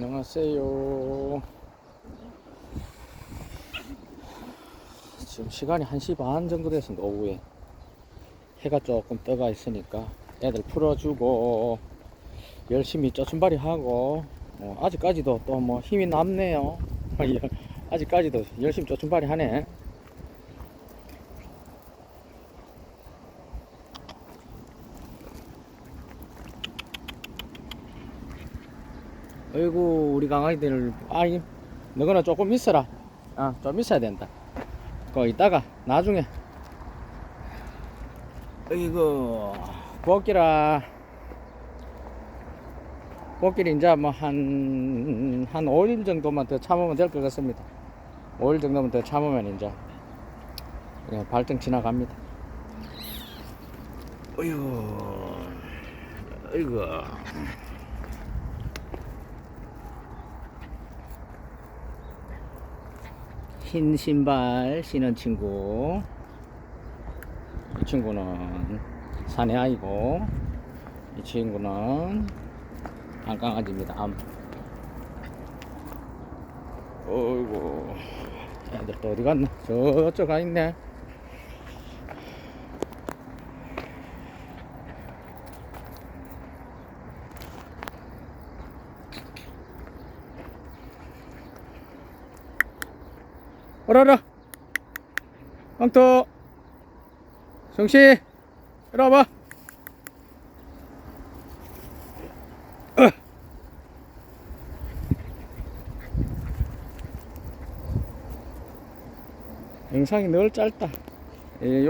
안녕하세요. 지금 시간이 1시 반 정도 됐습니다, 오후에. 해가 조금 떠가 있으니까 애들 풀어주고, 열심히 쩌춘발이 하고, 어, 아직까지도 또 뭐 힘이 남네요. 아직까지도 열심히 쩌춘발이 하네. 어이구 우리 강아지들 아이 너거나 조금 있어라 아좀 있어야 된다 그 이따가 나중에 어이구 꽃기라 꽃길이 이제 뭐 한, 한 5일 정도만 더 참으면 될 것 같습니다. 5일 정도만 더 참으면 이제 그냥 발등 지나갑니다. 어이구, 어이구. 흰 신발 신은 친구. 이 친구는 사내 아이고, 이 친구는 암강아지입니다. 암. 어이구, 애들 또 어디 갔나? 저쪽 가 있네. 오라라, 황토, 정씨, 이리 와봐. 영상이 늘 짧다. 예,